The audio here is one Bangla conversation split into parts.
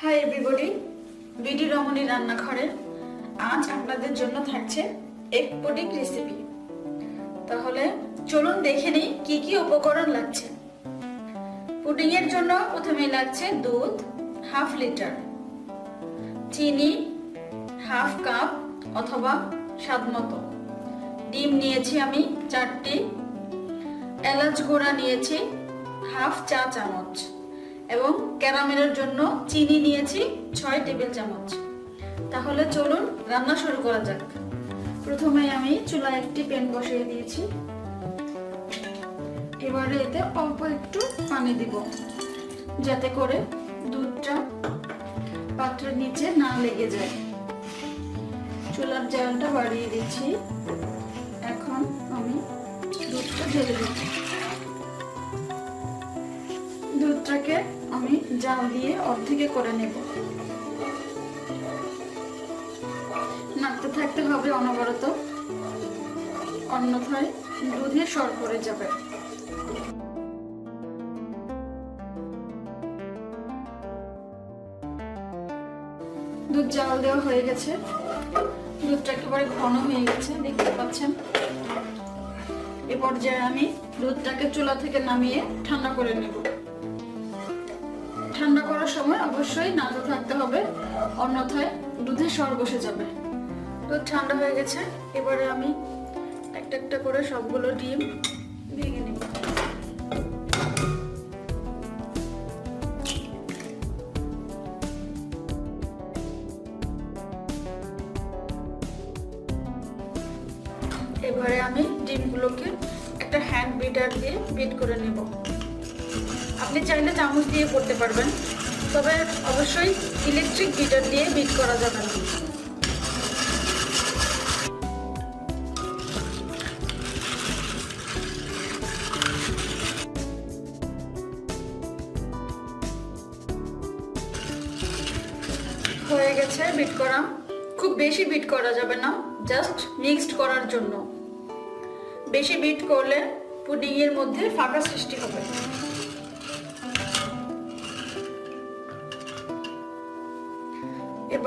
হাই এভরিবডি বিডি রমণী রান্নাঘরে আজ আপনাদের জন্য থাকছে এক পুডিং রেসিপি তাহলে চলুন দেখে নিই কি কি উপকরণ লাগছে। পুডিং এর জন্য প্রথমে লাগছে দুধ হাফ লিটার চিনি হাফ কাপ অথবা স্বাদ মতো। ডিম নিয়েছি আমি চারটি। এলাচ গুঁড়া নিয়েছি হাফ চা চামচ। এবং ক্যারামেলের জন্য চিনি নিয়েছি ছয় টেবিল চামচ। তাহলে চলুন রান্না শুরু করা যাক। প্রথমে আমি চুলায় একটি প্যান বসিয়ে দিয়েছি। এবারে এতে অল্প একটু পানি দিব, যাতে করে দুধটা পাত্রের নিচে না লেগে যায়। চুলার জালটা বাড়িয়ে দিচ্ছি। এখন আমি দুধটা ঢেলে দিচ্ছি। দুধটাকে আমি জাল দিয়ে অর্ধেকে করে নেব। নাড়তে থাকতে হবে অনবরত। অন্যথায় দুধে সর পড়ে যাবে। দুধ জাল দেওয়া হয়ে গেছে। দুধটা একেবারে ঘন হয়ে গেছে, দেখতে পাচ্ছেন? এ পর্যায়ে আমি দুধটাকে চুলা থেকে নামিয়ে ঠান্ডা করে নেব। করার সময় অবশ্যই নাড়তে থাকতে হবে। অন্যথায় দুধে সর বসে যাবে। দুধ ঠান্ডা হয়ে গেছে। এবারে আমি একটা একটা করে সবগুলো ডিম ভেঙে নিব। এবারে আমি ডিমগুলোকে একটা হ্যান্ড বিটার দিয়ে বিট করে নেব। আপনি চাইলে চামচ দিয়ে করতে পারবেন। তবে অবশ্যই ইলেকট্রিক বিটার দিয়ে বিট করা যাবে না। হয়ে গেছে বিট করা। খুব বেশি বিট করা যাবে না জাস্ট মিক্সড করার জন্য। বেশি বিট করলে পুডিংয়ের মধ্যে ফাঁকা সৃষ্টি হবে।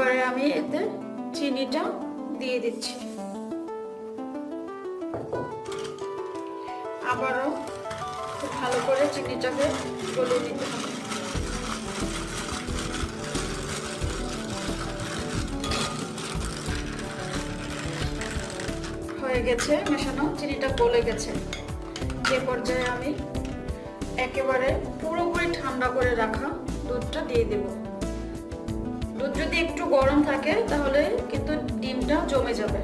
এবারে আমি এতে চিনিটা দিয়ে দিচ্ছি। আবারও খুব ভালো করে চিনিটাকে গলে দিতে হবে। হয়ে গেছে, মেশানো চিনিটা গলে গেছে। যে পর্যায়ে আমি একেবারে পুরোপুরি ঠান্ডা করে রাখা দুধটা দিয়ে দেব। দুধ যদি একটু গরম থাকে, তাহলে কিন্তু ডিমটা জমে যাবে।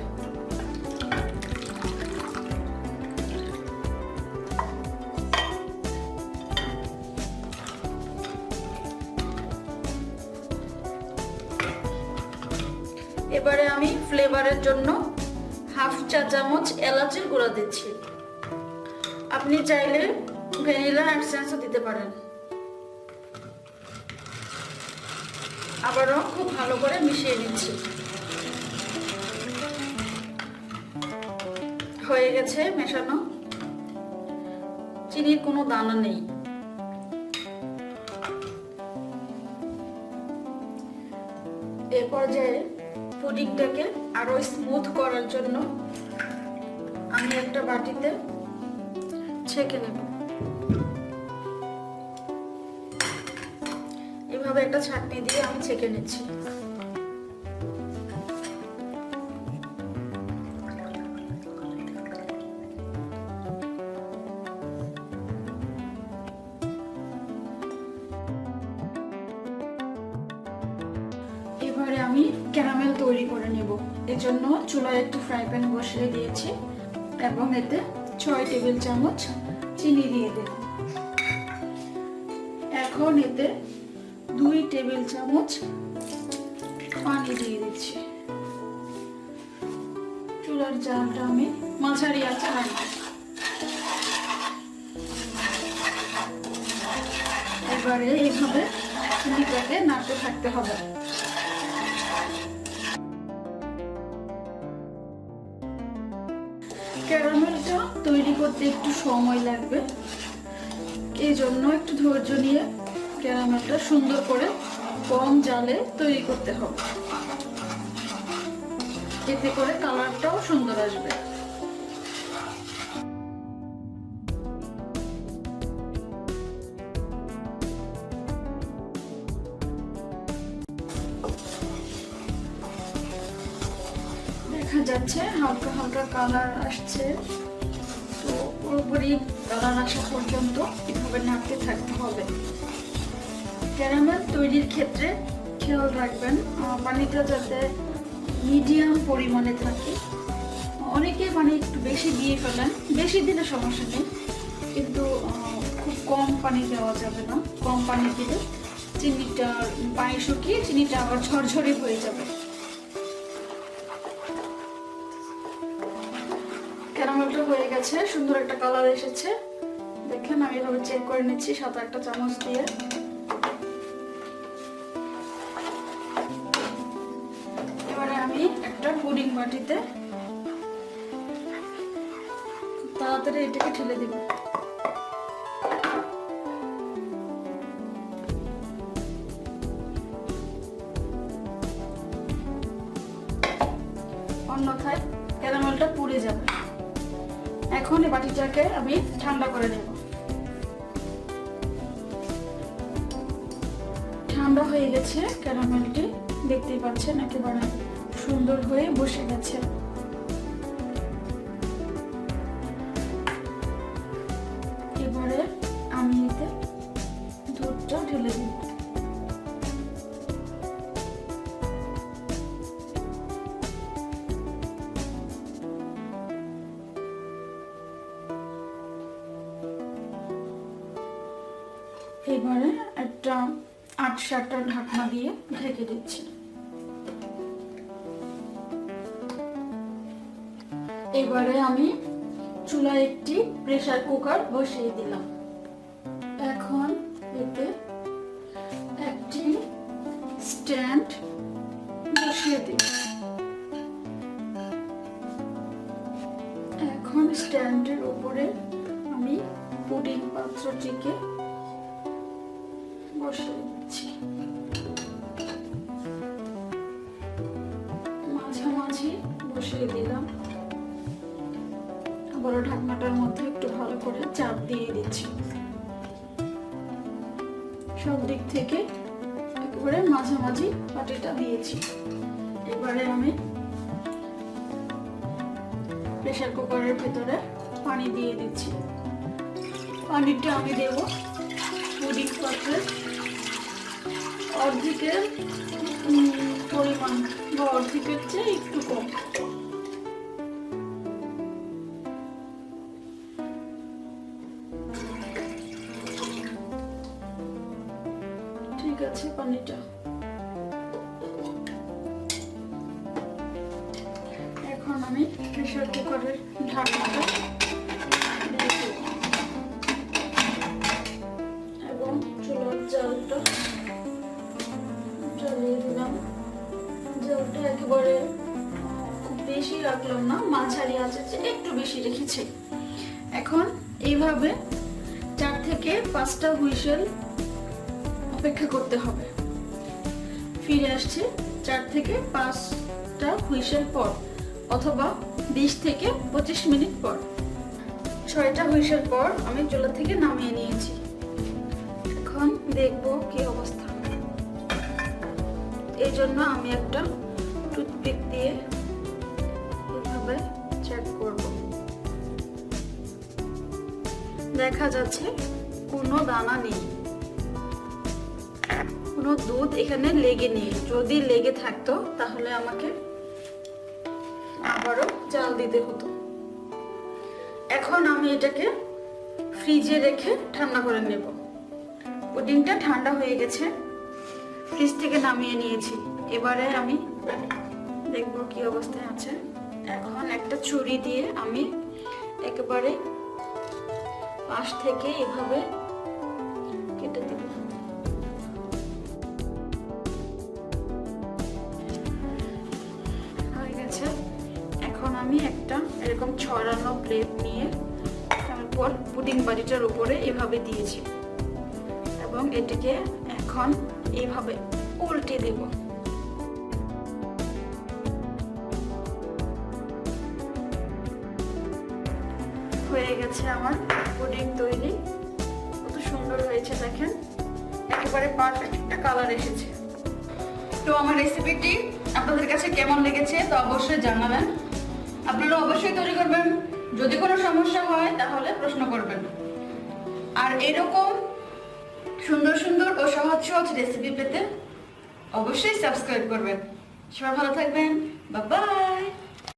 এবারে আমি ফ্লেভারের জন্য হাফ চা চামচ এলাচের গুঁড়া দিচ্ছি। আপনি চাইলে ভ্যানিলা এসেন্সও দিতে পারেন। আবারও খুব ভালো করে মিশিয়ে নিচ্ছি। হয়ে গেছে মেশানো। চিনির কোনো দানা নেই। এ পর্যায়ে পুডিংটাকে আরও স্মুথ করার জন্য আমি একটা বাটিতে ছেঁকে নেব। এভাবে একটা ছাটনি দিয়ে আমি ছেঁকে নিচ্ছি। এবারে আমি ক্যারামেল তৈরি করে নেব। এজন্য চুলায় একটু ফ্রাই প্যান বসিয়ে দিয়েছি এবং এতে ছয় টেবিল চামচ চিনি দিয়ে দেব। এখন এতে দুই টেবিল চামচ পানি দিয়ে দিচ্ছি। চুলার জালটা আমি মাঝারি আছে এবারে এইভাবে চিনিটাকে নাড়তে থাকতে হবে। ক্যারামেলটা তৈরি করতে একটু সময় লাগবে। এই জন্য একটু ধৈর্য নিয়ে ক্যারামেলটা সুন্দর করে কম জালে তৈরি করতে হবে। এতে করে কালারটাও সুন্দর আসবে। দেখা যাচ্ছে হালকা হালকা কালার আসছে। তো পুরোপুরি কালার আসা পর্যন্ত এভাবে নাড়তে থাকতে হবে। ক্যারামেল তৈরির ক্ষেত্রে খেয়াল রাখবেন পানিটা যাতে মিডিয়াম পরিমাণে থাকে। অনেকে মানে একটু বেশি দিয়ে ফেলেন, বেশি দিলে সমস্যা নেই, কিন্তু খুব কম পানি দেওয়া যাবে না। কম পানি দিলে চিনিটা, পানি শুকিয়ে চিনিটা আবার ঝরঝরে হয়ে যাবে। ক্যারামেলটা হয়ে গেছে, সুন্দর একটা কালার এসেছে। দেখেন, আমি এভাবে চেক করে নিচ্ছি, সাত একটা চামচ দিয়ে। আমি একটা পুডিং বাটিতে তাড়াতাড়ি এটাকে ঠেলে দিব। অন্যথায় ক্যারামেলটা পুড়ে যাবে। এখন এই বাটিটাকে আমি ঠান্ডা করে নেব। ঠান্ডা হয়ে গেছে ক্যারামেলটি, দেখতেই পাচ্ছেন একেবারে। সুন্দর হয়ে বসে গেছে। এবারে আমি এতে দুধটা ঢেলে দিই। এবারে একটা আট সাতটা ঢাকনা দিয়ে ঢেকে দিচ্ছি। এবারে আমি চুলায় একটি প্রেসার কুকার বসিয়ে দিলাম। এখন এতে একটি স্ট্যান্ড বসিয়ে দিই এখন স্ট্যান্ডের উপরে আমি পুডিং পাত্রটিকে আবারও ঢাকনাটার মধ্যে একটু ভালো করে চাপ দিয়ে দিচ্ছি। সব দিক থেকে একেবারে মাঝামাঝি পাটিটা দিয়েছি। এবারে আমি প্রেসার কুকারের ভেতরে পানি দিয়ে দিচ্ছি। পানিটা আমি দেবো পুডিং পাত্রের অর্ধেকের পরিমাণ বা অর্ধেকের চেয়ে একটু কম। আমি প্রেসার কুকারের ঢাকনাটা এবং চুলার জালটা জ্বালিয়ে দিলাম। জালটা একেবারে বেশি রাখলাম না, মাঝারি আছে যে একটু বেশি রেখেছি। এখন এইভাবে চার থেকে পাঁচটা হুইসেল অপেক্ষা করতে হবে। ফিরে আসছে চার থেকে পাঁচটা হুইসেল পর। অথবা বিশ থেকে পঁচিশ মিনিট পর। ছয়টা হুইসেল পর আমি চুলা থেকে নামিয়ে নিয়েছি। এখন দেখব কি অবস্থা। এই জন্য আমি একটা টুথপিক দিয়ে এভাবে চেক করব। দেখা যাচ্ছে কোনো দানা নেই। কোনো দুধ এখানে লেগে নেই। যদি লেগে থাকতো তাহলে আমাকে আবারও জাল দিতে হতো। এখন আমি এটাকে ফ্রিজে রেখে ঠান্ডা করে নেব। পুডিংটা ঠান্ডা হয়ে গেছে। ফ্রিজ থেকে নামিয়ে নিয়েছি। এবারে আমি দেখব কি অবস্থায় আছে। এখন একটা ছুরি দিয়ে আমি একেবারে পাশ থেকে এভাবে এরকম ছড়ানো প্লেট নিয়ে তারপর পুডিং বাটিটার উপরে এভাবে দিয়েছি। এবং এটিকে এখন এইভাবে উল্টে দেব। হয়ে গেছে আমার পুডিং তৈরি। কত সুন্দর হয়েছে, দেখেন। একেবারে পারফেক্ট একটা কালার এসেছে। তো আমার রেসিপিটি আপনাদের কাছে কেমন লেগেছে তো অবশ্যই জানাবেন। আপনারা অবশ্যই তৈরি করবেন। যদি কোনো সমস্যা হয়, তাহলে প্রশ্ন করবেন। আর এরকম সুন্দর সুন্দর ও সহজ সহজ রেসিপি পেতে অবশ্যই সাবস্ক্রাইব করবেন। সবাই ভালো থাকবেন। বাই